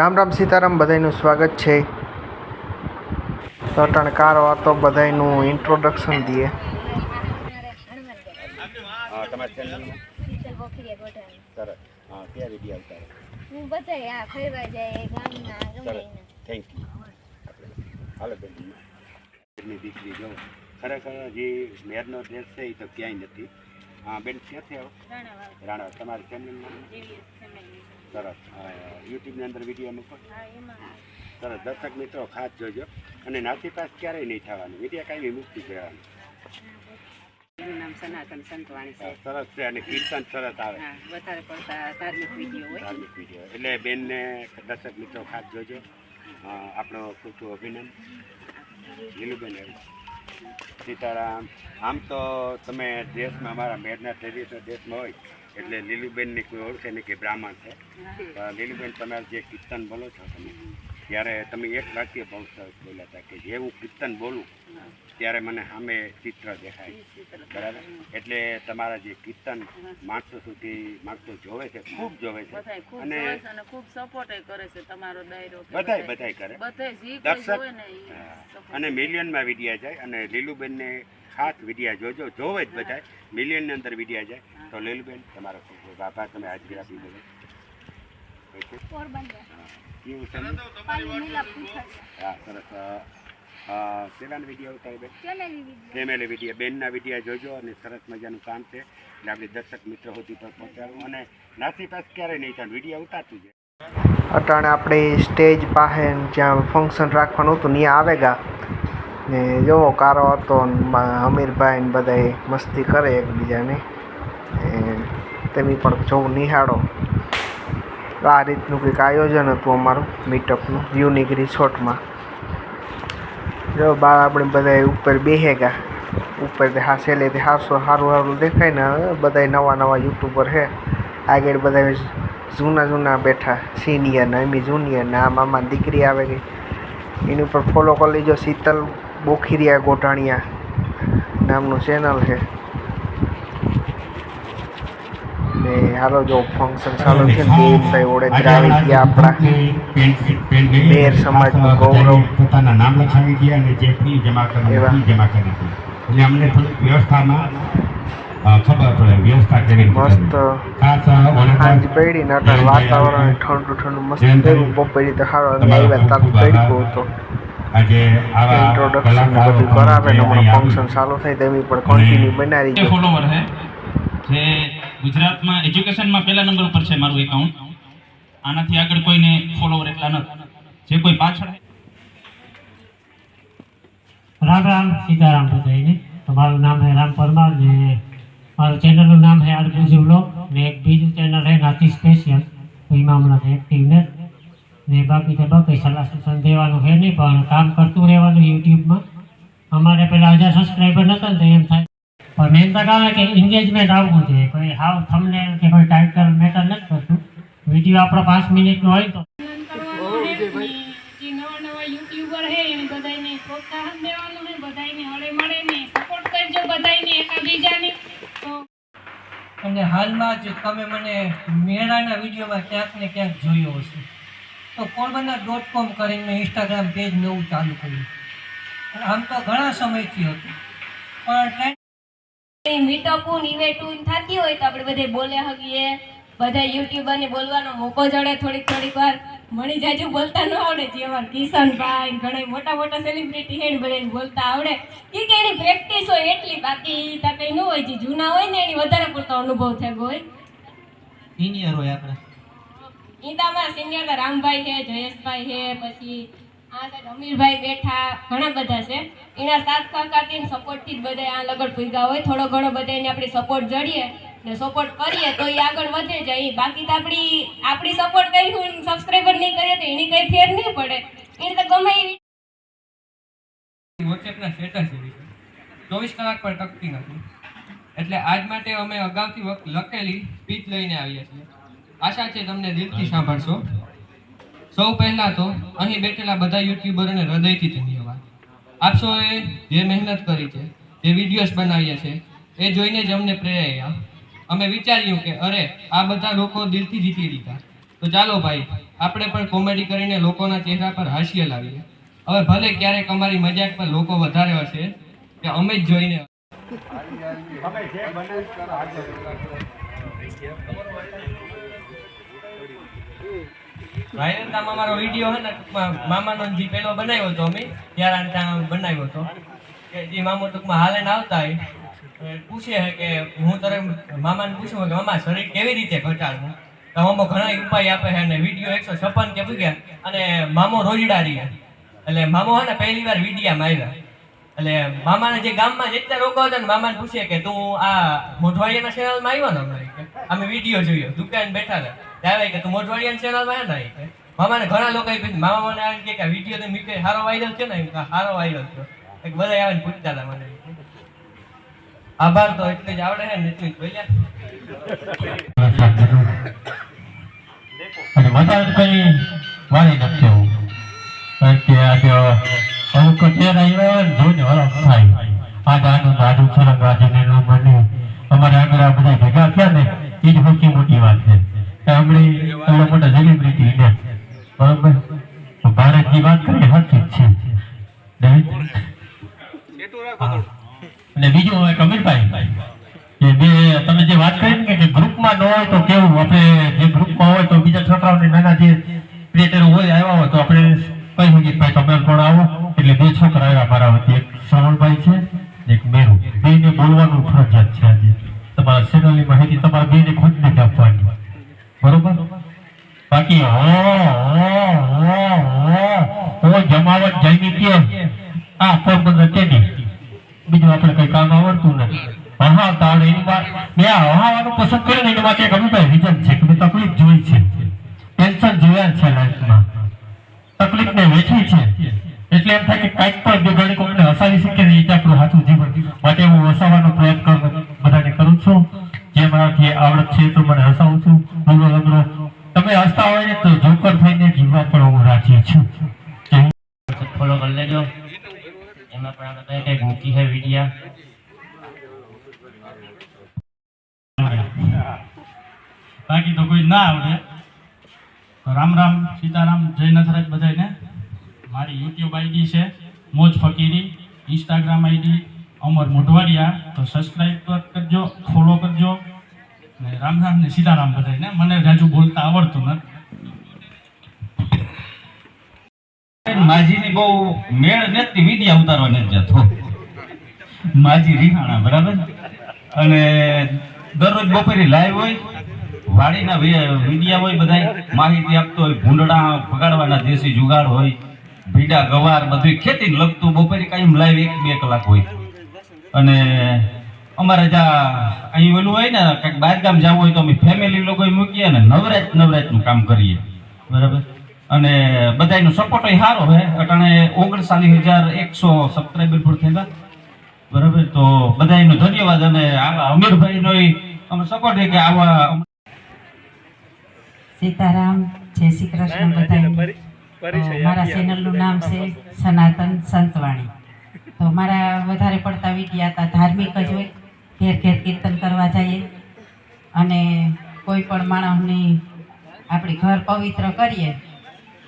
રામ રામ સીતારામ બધાનું સ્વાગત છે. તો અટાણે કાર વાતો બધાયનું ઇન્ટ્રોડક્શન દઈએ. હા તમારા ચેનલમાં સરસ. હા ક્યાં વીડિયો આવતા રહે? હું બધાય આ ફરવા જાય ગામના ગમે સરસ. થેન્ક યુ હાલો બેન. એમની દીકરી જો ખરેખર જે મેરનો ડ્રેસ છે એ તો ક્યાંય નથી. હા બેન ક્યાંથી આવો? રાણા તમારી ચેનલમાં સરસ. યુટ્યુબની અંદર વીડિયો મૂકો. સરસ. દર્શક મિત્રો ખાસ જોજો. અને નાસી પાસ ક્યારેય નહીં થવાનું. વીડિયો કાંઈ મુક્તિ સંતવાણી સરસ છે. અને કીર્તન સરસ આવે. વધારે પડતા ધાર્મિક વીડિયો હોય. ધાર્મિક વીડિયો એટલે બેનને દર્શક મિત્રો ખાસ જોજો. આપણો ખૂબ ખૂબ અભિનંદન લીલુબેન સીતારામ. આમ તો તમે દેશમાં અમારા મેરના ટ્રેડિશનલ દેશમાં હોય. એટલે લીલુબેનની કોઈ ઓળખે નહીં કે બ્રાહ્મણ છે. લીલુબેન તમે જે કીર્તન બોલો છો તમે ત્યારે તમે એક વાક્ય બહુ સરસ બોલ્યા હતા કે જે હું કીર્તન બોલું ત્યારે મને સામે ચિત્ર દેખાય. બરાબર? એટલે તમારા જે કીર્તન માણસો સુધી માણસો જોવે છે ખૂબ જોવે છે. અને ખૂબ સપોર્ટ કરે છે તમારો ડાયરો બધાય બધાય- કરે. દર્શક ને અને મિલિયનમાં વિડિયા જાય અને લીલુબેનને ખાસ વિડિયા જોજો જોવે જ બધાય. મિલિયનની અંદર વિડિયા જાય. તો લીલુબેન તમારો ખૂબ ખૂબ આભાર તમે હાજરી આપી ઓકે? હા. સરસ. શેનાનો વીડિયો ઉતારે બેન? ફેમિલી વીડિયો બેનના વીડિયો જોજો અને સરસ મજાનું કામ છે. એટલે આપણે દર્શક મિત્રો સુધી પર પહોંચાડવું. અને નાસી પાસ ક્યારેય નહીં થાય વીડિયો ઉતારતું છે અટાણે આપણે સ્ટેજ પાસે જ્યાં ફંક્શન રાખવાનું હતું ત્યાં આવે ગા ને જોવો કારો હતો અમીરભાઈ હમીરભાઈ ને બધાય મસ્તી કરે એકબીજાને. ને તેમી પણ જોવું નિહાળો. આ રીતનું કંઈક આયોજન હતું અમારું મીટઅપનું યુનિક રિસોર્ટમાં જો બા આપણે બધા ઉપર બેહેગા ઉપર હા છેલ્લેથી હાસો સારું સારું દેખાય ને બધા નવા નવા યુટ્યુબર છે આગળ બધા જૂના જૂના બેઠા સિનિયર ને એમી જુનિયર ને, આ મામા દીકરી આવે ગઈ. એની ઉપર ફોલો કરી લેજો શીતલ બોખીરિયા ગોટાણિયા નામનું ચેનલ છે ને હાલો જો ફંક્શન ચાલુ છે દેવભાઈ વડોદરા આવી ગયા આપણા. મેર સમાજનું ગૌરવ. પોતાના નામ લખાવી ગયા અને જે ફી જમા કરી જમા કરી એટલે અમને થોડીક વ્યવસ્થામાં ખબર પડે વ્યવસ્થા કેવી મસ્ત. સાંજ પડી ને અટાણે વાતાવરણ ઠંડુ ઠંડુ મસ્ત થયું બપોરી તો સારો અને આવ્યા તાપ પડ્યું હતો. આજે આવા ઇન્ટ્રોડક્શન બધું કરાવે ને હમણાં ફંક્શન ચાલુ થાય તેવી પણ કન્ટિન્યુ બનાવી જે ફોલોવર છે જે ગુજરાતમાં એજ્યુકેશનમાં પહેલા નંબર ઉપર છે મારું એકાઉન્ટ આનાથી આગળ કોઈને ફોલોવર એટલા નથી જે કોઈ પાછળ રામ રામ સીતારામ બધાને તો મારું નામ છે રામ પરમાર ને મારું ચેનલનું નામ છે આરબુજી વ્લોગ ને એક બીજું ચેનલ છે નાતી સ્પેશિયલ એમાં હમણાં એક્ટિવ ને. ને બાકી તો બાકી સલાહ સૂચન દેવાનું છે નહીં, પણ કામ કરતું રહેવાનું યુટ્યુબમાં. અમારે પહેલાં હજાર સબસ્ક્રાઈબર નતા ને એમ થાય પણ મેન તો કામ કે એન્ગેજમેન્ટ આવવું જોઈએ. કોઈ હાવ થમને કે કોઈ ટાઇટલ મેટર નથી કરતું વીડિયો આપણો પાંચ મિનિટનો હોય તો. અને હાલમાં જ તમે મને મેળાના વિડીયોમાં ક્યાંક ને ક્યાંક જોયો હશે. તો પોરબંદર ડોટ કોમ કરીને ઇન્સ્ટાગ્રામ પેજ નવું ચાલુ કર્યું. આમ તો ઘણા સમયથી હતું. પણ મીટઅપો ઇવેન્ટો થતી હોય તો આપણે બધે બોલે હગીએ બધા યુટ્યુબરને બોલવાનો મોકો જડે થોડીક થોડીક વાર. મણી જાજુ બોલતા ન આવડે જે અમાર કિશનભાઈ ને ઘણા મોટા મોટા સેલિબ્રિટી હે ને બધાને બોલતા આવડે. કે કે એની પ્રેક્ટિસ હોય એટલી બાકી તા કઈ ન હોય જે જૂના હોય ને એની વધારે પડતો અનુભવ થયો હોય. સિનિયર હોય આપણે. ઈ તો અમારા સિનિયર રામભાઈ છે જયેશભાઈ છે પછી આ સાઈડ અમીરભાઈ બેઠા ઘણા બધા છે. એના સાથ સહકારથી સપોર્ટથી જ બધા આ લગડ પૂગ્યા હોય. થોડો ઘણો બધાને આપણી સપોર્ટ જડીએ ને સપોર્ટ કરીએ તો એ આગળ વધે જાય. બાકી તો આપણી આપણી સપોર્ટ કરી સબસ્ક્રાઈબર નહીં કરીએ તો એની કંઈ ફેર નહીં પડે. એને તો ગમે એવી વોટ્સએપના ચોવીસ કલાક પર ટકતી નથી. એટલે આજ માટે અમે અગાઉથી લખેલી સ્પીચ લઈને આવ્યા છીએ. આશા છે તમને દિલથી સાંભળશો. સૌ પહેલાં તો અહીં બેઠેલા બધા યુટ્યુબરોને હૃદયથી ધન્યવાદ. આપ સૌએ જે મહેનત કરી છે જે વિડીયોઝ બનાવ્યા છે એ જોઈને જ અમને પ્રેરાયા અમે વિચાર્યું કે અરે આ બધા લોકો દિલથી જીતી લીધા. તો ચાલો ભાઈ આપણે પણ કોમેડી કરીને લોકોના ચહેરા પર હાસ્ય લાવીએ. હવે ભલે ક્યારેક અમારી મજાક પર લોકો વધારે હશે કે અમે જ જોઈને વાયરલતામાં અમારો વીડિયો હે ને મામાનો જે પહેલો બનાવ્યો હતો અમે ત્યારે ત્યાં બનાવ્યો હતો. કે જે મામો ટૂંકમાં હાલે ને આવતા હોય પૂછે છે કે હું તારે મામાને પૂછું કે મામા, શરીર કેવી રીતે ઘટાડવું? તો મામો ઘણા ઉપાય આપે છે અને વીડિયો એકસો છપ્પન કે ભૂગ્યા, અને મામો રોજડા રહ્યા એટલે મામો હે ને પહેલી વાર વિડીયામાં આવ્યા. એટલે મામાને જે ગામમાં જેટલા લોકો હતા ને, મામાને પૂછે કે તું આ મોઢવાડિયાના ચેનલમાં આવ્યો ને અમારે અમે વીડિયો જોયો, દુકાન બેઠા હતા. ત્યારે કે તું મોઢવાડિયાના ચેનલમાં હે ને મામાને ઘણા લોકો મામા મને આવીને કે વીડિયો તમે મીકે સારો વાયરલ છે ને? સારો વાયરલ થયો. એક બધા આવીને પૂછતા હતા મને. આભાર તો એટલે જ આવડે છે ને, એટલું જ બોલ્યા. અને વધારે કઈ વાળી નથી કેવું. કારણ કે આજે અમુક ચહેરા એવા હોય જોઈને હરખ થાય. આ આનું ને આનું સરંગ આજે ને બન્યું અમારે આગળ બધા ભેગા થયા ને એ જ સૌથી મોટી વાત છે. કે હમણે મોટા સેલિબ્રિટી ને બરાબર? ભારતની વાત કરીએ સાચી છે. અને બીજું હવે કમીરભાઈ બે, તમે જે વાત કરી ને કે ગ્રુપમાં ન હોય તો કેવું? આપણે જે ગ્રુપમાં હોય તો બીજા છોકરાઓને નાના જે ક્રિએટર હોય, આવ્યા હોય તો આપણે કહી શકીએ ભાઈ તમે પણ આવો? એટલે બે છોકરા આવ્યા મારા વતી. એક શ્રવણભાઈ છે ને એક મેરુ. બેને બોલવાનું ફરજિયાત છે આજે. તમારા ચેનલની માહિતી તમારા બેને ખુદને જ આપવાની. બરોબર? બાકી હો જમાવટ જમી કે આ પોરબંદર કેની બીજું આપણે કઈ કામ આવડતું નથી. હા તાળ એની વાત મેં આ હહાવાનું પસંદ કર્યું ને એની માટે એક અભિપ્રાય રીઝન છે કે મેં તકલીફ જોઈ છે. ટેન્શન જોયા છે લાઈફમાં તકલીફ ને વેઠી છે. એટલે એમ થાય કે કાંઈક પણ જો કોઈને હસાવી શકે ને એ જ આપણું સાચું જીવન. માટે હું હસાવવાનો પ્રયત્ન બધાને કરું છું. જે મારાથી આવડત છે તો મને હસાવું છું લગડો લગડો તમે હસતા હોય ને તો જોકર થઈને જીવવા પણ હું રાજી છું જય હિન્દ. ફોલો કરી લેજો એમાં પણ આપણે કંઈ કંઈક મૂકી છે વિડીયા બાકી તો કોઈ ના આવડે તો રામ રામ સીતારામ જય નથરાજ બધાને મારી યુટ્યુબ આઈડી છે મોજ ફકીરી ઇન્સ્ટાગ્રામ આઈડી અમર મોઢવાડિયા તો સબસ્ક્રાઈબ કરજો ફોલો કરજો ને રામ રામ ને સીતારામ બધાને મને જાજુ બોલતા આવડતું નથી. માજીની બહુ મેળ નથી, વિડીયા ઉતારવા નથી જતો. માજી રીહાણા, બરાબર? અને દરરોજ બપોરે લાઈવ હોય, વાડીના મીડિયા હોય બધાય, માહિતી આપતો હોય, ભૂંડડા ભગાડવાના દેશી જુગાડ હોય, ભીડા ગવાર બધું ખેતીને લગતું બપોરે કાયમ લાઈવ એક બે કલાક હોય. અને અમારે જ્યાં અહીં ઓલું હોય ને કંઈક બહારગામ જવું હોય તો અમે ફેમિલી લોકો મૂકીએ ને નવરાત નવરાતનું કામ કરીએ. બરાબર. અને બધાનો સપોર્ટ સારો છે. અટાણે ઓગણચાલીસ હજાર એકસો સબસ્ક્રાઈબર પર થયેલા. બરાબર? તો બધાનો ધન્યવાદ અને આવા અમીરભાઈનો અમે સપોર્ટ કે આવા સીતારામ જય શ્રી કૃષ્ણ બધા મારા ચેનલનું નામ છે સનાતન સંતવાણી. તો મારા વધારે પડતા વિડીયા હતા ધાર્મિક જ હોય. ઘેર ઘેર કીર્તન કરવા જઈએ. અને કોઈ પણ માણસની આપણી ઘર પવિત્ર કરીએ,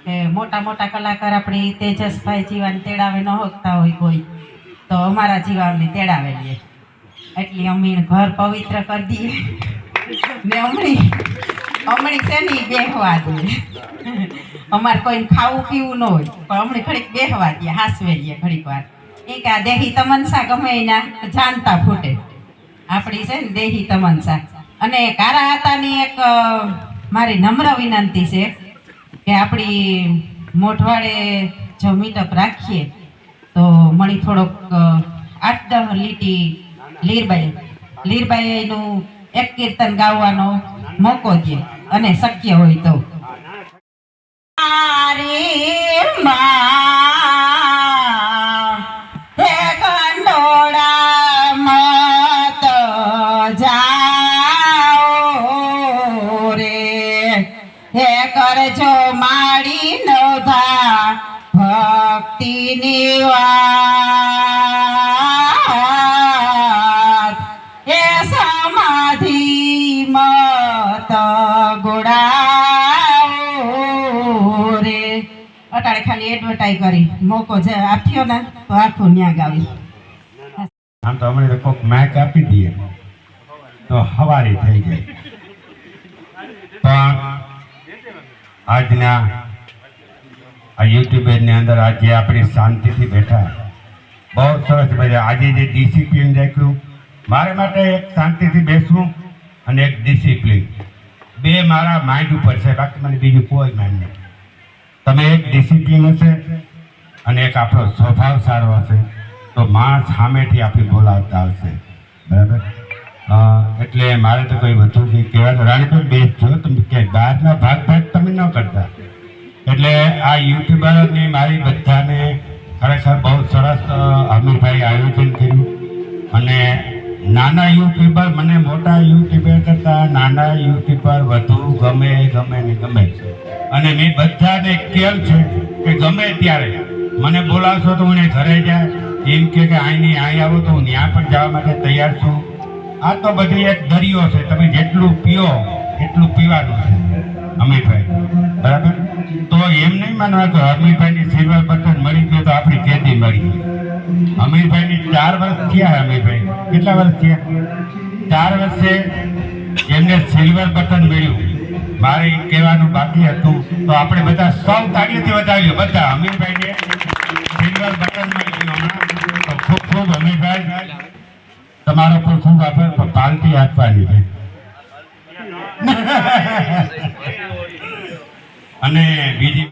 કે મોટા મોટા કલાકાર આપણી તેજસભાઈ જીવાને તેડાવે ન હોકતા હોય કોઈ, તો અમારા જીવાને તેડાવે લઈએ એટલી અમે ઘર પવિત્ર કરી દઈએ. ને અમણી અમણી શેની બેહવા દે? અમારે કોઈને ખાવું પીવું ન હોય, પણ અમણે ઘડીક બેહવા દઈએ હાસવે લઈએ ઘડીક વાર. એ કે આ દેહી તમનસા ગમે એના જાણતા ફૂટે. આપણી છે ને દેહી તમનસા અને કારા હાતાની એક મારી નમ્ર વિનંતી છે કે આપણી મોઢવાડે જો મીટઅપ રાખીએ, તો મળી થોડોક આઠ દહ લીટી લીરબાઈ, લીરબાઈનું એક કીર્તન ગાવાનો મોકો દે અને શક્ય હોય તો. મારી માં ભક્તિની વાત હે સમાધિ મત રે અટાડે ખાલી એડવર્ટાઈ કરી મોકો જે આપ્યો ને તો આખું ન્યા ગાવી આમ તો હમણાં કોક મેક આપી દઈએ તો હવારી થઈ જાય પણ આજના આ યુટ્યુબની અંદર આજે આપણી શાંતિથી બેઠા. બહુ સરસ મજા. આજે જે ડિસિપ્લિન રાખ્યું, મારા માટે એક શાંતિથી બેસવું અને એક ડિસિપ્લિન બે મારા માઇન્ડ ઉપર છે. બાકી મને બીજું કોઈ માઇન્ડ નહીં. તમે એક ડિસિપ્લિન હશે અને એક આપણો સ્વભાવ સારો હશે. તો માણસ સામેથી આપણી બોલાવતા આવશે બરાબર? એટલે મારે તો કોઈ વધુ કંઈ કહેવાનું. રાણીબેન બેસજો તમે ક્યાંય બહારના ભાગ ભાગ તમે ન કરતા. એટલે આ યુટ્યુબરની મારી બધાને ખરેખર બહુ સરસ અ, અમીરભાઈ આયોજન કર્યું. અને નાના યુટ્યુબર મને મોટા યુટ્યુબર કરતાં નાના યુટ્યુબર વધુ ગમે ગમે ને ગમે અને મેં બધાને કેમ છે કે ગમે ત્યારે મને બોલાવશો તો હું ઘરે જાય. એમ કે અહીંની અહીં આવો તો હું ત્યાં પણ જવા માટે તૈયાર છું. આ તો બધી એક દરિયો છે. તમે જેટલું પીઓ એટલું પીવાનું છે. અમીરભાઈ. બરાબર? તો એમ નહીં માનવા કે અમીરભાઈની સિલ્વર બટન મળી ગયું તો આપણી કેદી મળી અમીરભાઈની ચાર વર્ષ થયા અમીરભાઈ. કેટલા વર્ષ થયા? ચાર વર્ષે એમને સિલ્વર બટન મળ્યું. મારે કહેવાનું બાકી હતું. તો આપણે બધા સૌ તાળીઓથી વધાવીએ. બધા અમીરભાઈને સિલ્વર બટન મળી ગયું હમણાં. તો ખૂબ ખૂબ અમીરભાઈ. તમારો પણ ખૂબ આપણે પાલટી આપવાની છે. અને બીજી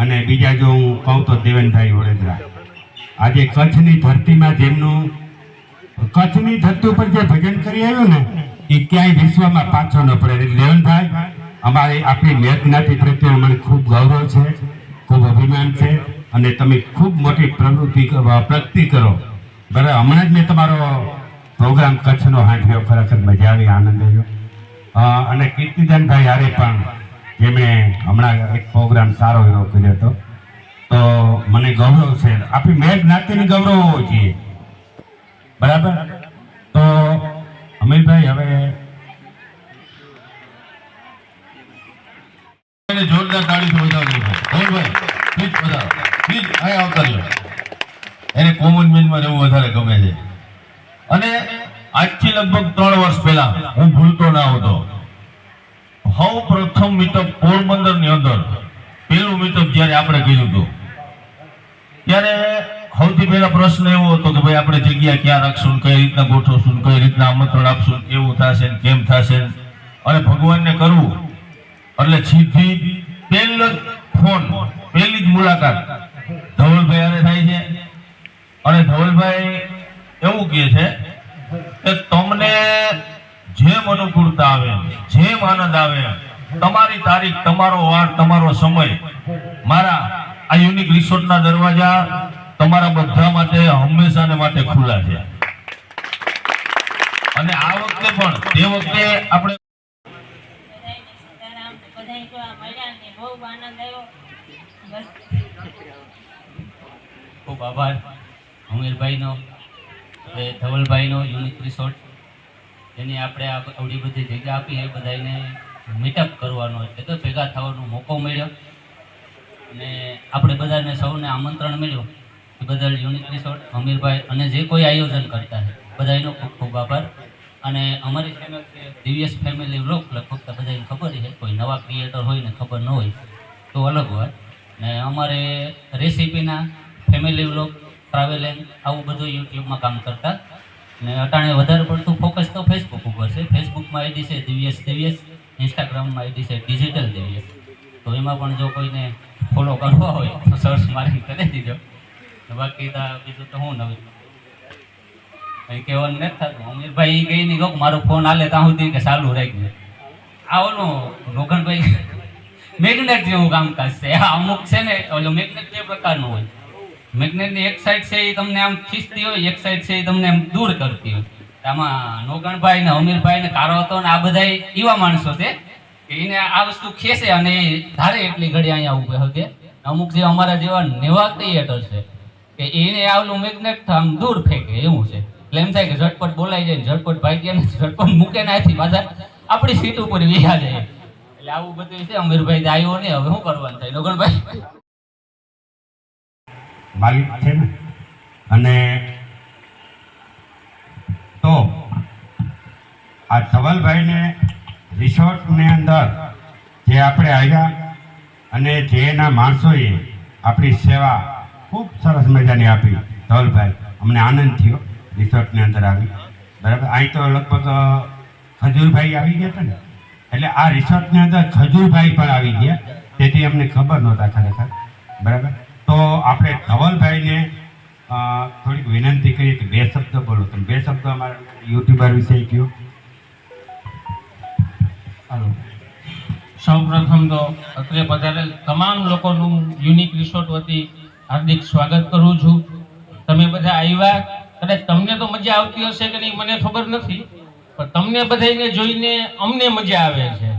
અને બીજા જો હું કહું તો દેવનભાઈ વડોદરા. આજે કચ્છની ધરતીમાં જેમનું કચ્છની ધરતી ઉપર જે ભજન કરી આવ્યું ને, એ ક્યાંય વિશ્વમાં પાછો ન પડે. એટલે દેવનભાઈ, અમારી આપણી મેઘનાથી પ્રત્યે અમને ખૂબ ગૌરવ છે, ખૂબ અભિમાન છે, અને તમે ખૂબ મોટી પ્રવૃત્તિ પ્રગતિ કરો. બરાબર, હમણાં જ મેં તમારો પ્રોગ્રામ કચ્છનો હાંઠ્યો ખરેખર મજા આવી, આનંદ આવ્યો. અને કીર્તિદાનભાઈ હારે પણ જેમણે હમણાં એક પ્રોગ્રામ સારો એવો કર્યો હતો. તો મને ગૌરવ છે. આપણી મેં જ્ઞાતિને ગૌરવ હોવો જોઈએ. બરાબર? તો અમિતભાઈ હવે જોરદાર તાળી ધવલભાઈ પ્લીઝ વધારો. પ્લીઝ અહીંયા આવતા રહ્યો એને કોમન મેનમાં રહેવું વધારે ગમે છે. અને આજથી લગભગ ત્રણ વર્ષ પહેલા હું ભૂલતો ના હતો. સૌ પ્રથમ મીટઅપ પોરબંદરની અંદર, પહેલું મીટઅપ જ્યારે આપણે કર્યું હતું, ત્યારે સૌથી પહેલા પ્રશ્ન એવો હતો કે ભાઈ આપણે જગ્યા ક્યાં રાખશું કઈ રીતના ગોઠવશું કઈ રીતના આમંત્રણ આપશું એવું થશે ને કેમ થશે અને ભગવાનને કરવું. એટલે સીધી પહેલો જ ફોન, પહેલી જ મુલાકાત ધવલભાઈ હારે થાય છે. અને ધવલભાઈ એવું કહે છે કે તમને જેમ અનુકૂળતા આવે, જેમ આનંદ આવે, તમારી તારીખ, તમારો વાર, તમારો સમય, મારા આ યુનિક રિસોર્ટના દરવાજા તમારા બધા માટે, હંમેશાને માટે ખુલ્લા છે. અને આ વખતે પણ, તે વખતે આપણે ખૂબ આભાર અમીરભાઈનો ધવલભાઈનો યુનિક રિસોર્ટ જેની આપણે આ આવડી બધી જગ્યા આપી એ બધાને મીટઅપ કરવાનો એટલે કે ભેગા થવાનો મોકો મળ્યો અને આપણે બધાને સૌને આમંત્રણ મળ્યું. એ બદલ યુનિટ રિસોર્ટ અમીરભાઈ અને જે કોઈ આયોજન કરતા છે બધાનો ખૂબ ખૂબ આભાર. અને અમારી ચેનલ દિવ્યસ ફેમિલી વ્લોગ લગભગ તો બધાને ખબર છે, કોઈ નવા ક્રિએટર હોય ને ખબર ન હોય, તો અલગ હોય. ને અમારે રેસીપીના ફેમિલી વ્લોગ ટ્રાવેલિંગ આવું બધું યુટ્યુબમાં કામ કરતા. અટાણે વધારે પડતું ફોકસ તો ફેસબુક ઉપર છે. ફેસબુકમાં આઈડી છે દિવ્યસ દિવ્યસ ઇન્સ્ટાગ્રામમાં આઈડી છે ડિજિટલ દિવ્યસ તો એમાં પણ જો કોઈને ફોલો કરવા હોય, તો સર્ચ મારી કરી દીધો બાકી બીજું તો હું નવી? કંઈ કહેવાનું નથી થતું. અમીરભાઈ કહી નહીં કહું મારો ફોન હાલે ત્યાં સુધી કે ચાલુ રાખી દે આ ઓલું રોગનભાઈ મેગ્નેટ જેવું કામકાજ છે. અમુક છે ને, ઓલો મેગ્નેટ જે પ્રકારનું હોય. મેગ્નેટની એક સાઈડ છે એ તમને આમ ખીચતી હોય, એક સાઈડ છે એ તમને આમ દૂર કરતી હોય. આમાં નોગણભાઈ ને અમીરભાઈ ને કારો હતો ને આ બધા એવા માણસો છે કે એને આ વસ્તુ ખેંચે અને ધારે એટલી ઘડી અહીંયા ઉભે હકે અમુક જે અમારા જેવા નેવા ક્રિએટર છે કે એને આવલું મેગ્નેટ આમ દૂર ફેંકે, એવું છે. એટલે એમ થાય કે ઝટપટ બોલાઈ જાય ઝટપટ ભાઈ ગયા ને ઝટપટ મૂકે નાથી પાછા આપણી સીટ ઉપર વિહા જાય. એટલે આવું બધું છે, અમીરભાઈ આવ્યો ને હવે શું કરવાનું થાય? લગનભાઈ માલિક છે ને? અને તો આ ધવલભાઈને રિસોર્ટની અંદર જે આપણે આવ્યા અને જે એના માણસોએ આપણી સેવા ખૂબ સરસ મજાની આપી ધવલભાઈ. અમને આનંદ થયો રિસોર્ટની અંદર આવી. બરાબર? અહીં તો લગભગ ખજૂરભાઈ આવી ગયા હતા ને? એટલે આ રિસોર્ટની અંદર ખજૂરભાઈ પણ આવી ગયા. તેથી અમને ખબર નહોતા ખરેખર. બરાબર? તો આપણે ધવલભાઈને થોડીક વિનંતી કરીએ કે બે શબ્દ બોલો. તમે બે શબ્દ અમારા યુટ્યુબર વિશે કયો? હાલો. સૌ પ્રથમ તો અત્રે પધારેલ તમામ લોકોનું યુનિક રિસોર્ટ વતી હાર્દિક સ્વાગત કરું છું. તમે બધા આવ્યા, કદાચ તમને તો મજા આવતી હશે કે નહીં, મને ખબર નથી. પણ તમને બધાને જોઈને અમને મજા આવે છે.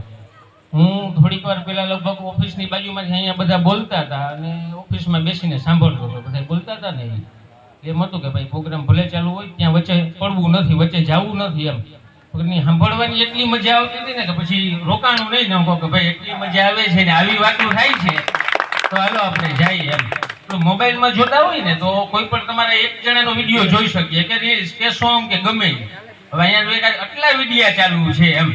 હું થોડીક વાર પહેલા લગભગ ઓફિસની બાજુમાં અહીંયા બધા બોલતા હતા અને ઓફિસમાં બેસીને સાંભળતો હતો. બધા બોલતા હતા ને એમ હતું કે ભાઈ પ્રોગ્રામ ભલે ચાલુ હોય, ત્યાં વચ્ચે પડવું નથી, વચ્ચે જવું નથી એમ. પગની સાંભળવાની એટલી મજા આવતી હતી ને કે પછી રોકાણું નહીં ને કહો કે ભાઈ એટલી મજા આવે છે ને આવી વાતો થાય છે, તો હાલો આપણે જઈએ એમ. તો મોબાઈલમાં જોતા હોય ને તો કોઈ પણ તમારા એક જણાનો વીડિયો જોઈ શકીએ. કે રીલ્સ, કે સોંગ, કે ગમે. હવે અહીંયા આટલા વિડિયા ચાલુ છે એમ.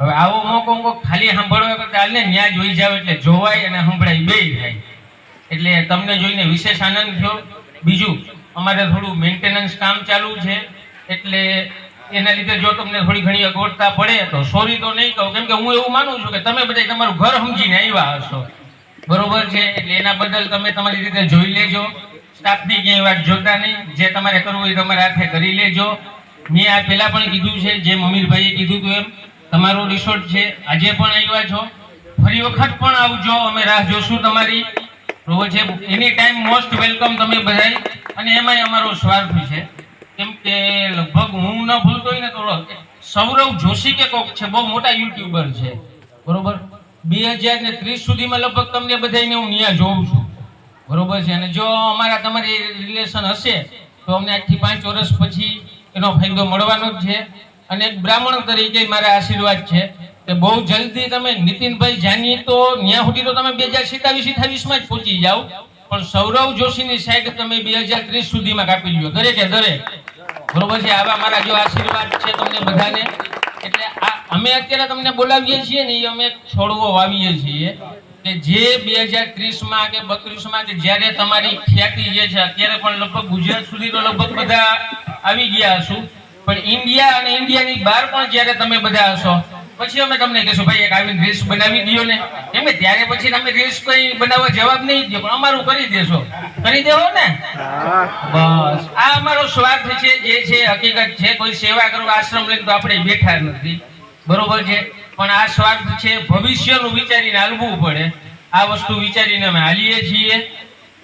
હવે આવો મોકો મોકો ખાલી સાંભળવા કરતા હાલને ન્યા જોઈ જાવ એટલે જોવાય અને સંભળાય બે થાય. એટલે તમને જોઈને વિશેષ આનંદ થયો. બીજું, અમારે થોડું મેન્ટેનન્સ કામ ચાલુ છે. એટલે એના લીધે જો તમને થોડી ઘણી અગવડતા પડે તો સોરી તો નહીં કહું. કેમ કે હું એવું માનું છું કે તમે બધા તમારું ઘર સમજીને આવ્યા હશો. બરોબર છે? એટલે એના બદલ તમે તમારી રીતે જોઈ લેજો. સ્ટાફની ક્યાંય વાત જોતા નહીં. જે તમારે કરવું એ તમારે હાથે કરી લેજો. મેં આ પહેલાં પણ કીધું છે, જે મમીરભાઈએ કીધું હતું એમ. તમારો રિસોર્ટ છે, આજે પણ આવ્યા છો. ફરી વખત પણ આવજો, અમે રાહ જોશું તમારી. બરોબર છે એની ટાઈમ મોસ્ટ વેલકમ તમે બધાય. અને એમાંય અમારો સ્વાર્થ છે. કેમ કે લગભગ હું ન ભૂલતો ને તો સૌરવ જોશી કે કોક છે, બહુ મોટા યુટ્યુબર છે. બરોબર? બે હજાર ને ત્રીસ સુધીમાં લગભગ તમને બધાને હું ત્યાં જોઉં છું. બરોબર છે? અને જો અમારા તમારી રિલેશન હશે, તો અમને આજથી પાંચ વર્ષ પછી એનો ફાયદો મળવાનો જ છે. અને એક બ્રાહ્મણ તરીકે મારા આશીર્વાદ છે કે બહુ જલ્દી તમે નીતિનભાઈ જાની તો ત્યાં સુધી તો તમે બે હજાર સિત્તાવીસ અઠાવીસમાં જ પહોંચી જાઓ. પણ સૌરવ જોશીની સાઈડ તમે બે હજાર ત્રીસ સુધીમાં કાપી લ્યો. દરેકે, દરેક. બરોબર છે? આવા મારા જો આશીર્વાદ છે તમને બધાને. એટલે આ અમે અત્યારે તમને બોલાવીએ છીએ ને એ અમે છોડવો વાવીએ છીએ કે જે બે હજાર ત્રીસમાં કે બત્રીસમાં કે જ્યારે તમારી ખ્યાતિ જે છે, અત્યારે પણ લગભગ ગુજરાત સુધી તો લગભગ બધા આવી ગયા હશું. પણ ઇન્ડિયા અને ઇન્ડિયાની બહાર પણ જ્યારે તમે બધા હશો, પછી અમે તમને કહેશું, ભાઈ, એક આવીને રીલ્સ બનાવી દો ને. એમ ત્યારે પછી તમે રીલ્સ કઈ બનાવવા જવાબ નહીં દો પણ અમારું કરી દેશો. કરી દેવો ને? બસ. આ અમારો સ્વાર્થ છે, જે છે, હકીકત છે. કોઈ સેવા કરવા આશ્રમ લઈને તો આપણે બેઠા નથી. બરોબર છે? પણ આ સ્વાર્થ છે, ભવિષ્યનું વિચારીને હાલવું પડે. આ વસ્તુ વિચારીને અમે હાલીએ છીએ.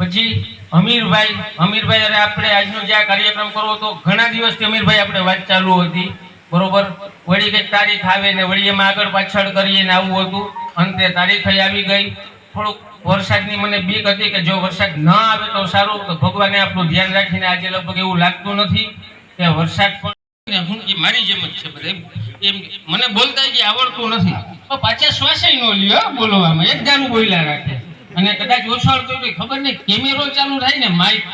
પછી અમીરભાઈ અમીરભાઈ, અરે આપણે આજનો જે આ કાર્યક્રમ કરવો તો ઘણા દિવસથી અમીરભાઈ આપણે વાત ચાલુ હતી. બરોબર? વળી કંઈક તારીખ આવે ને વળી એમાં આગળ પાછળ કરીએ ને આવું હતું. અંતે તારીખ આવી ગઈ. થોડુંક વરસાદની મને બીક હતી કે જો વરસાદ ન આવે તો સારું, તો ભગવાને આપણું ધ્યાન રાખીને આજે લગભગ એવું લાગતું નથી કે વરસાદ પણ હું મારી જેમ જ છે બધા એમ- મને બોલતા કે આવડતું નથી. પાછા શ્વાસે ન લ્યો બોલવામાં. એક દારૂ બોલ્યા રાખે. અને કદાચ ઓછો તો ખબર નહીં કેમેરો ચાલુ થાય ને માઇક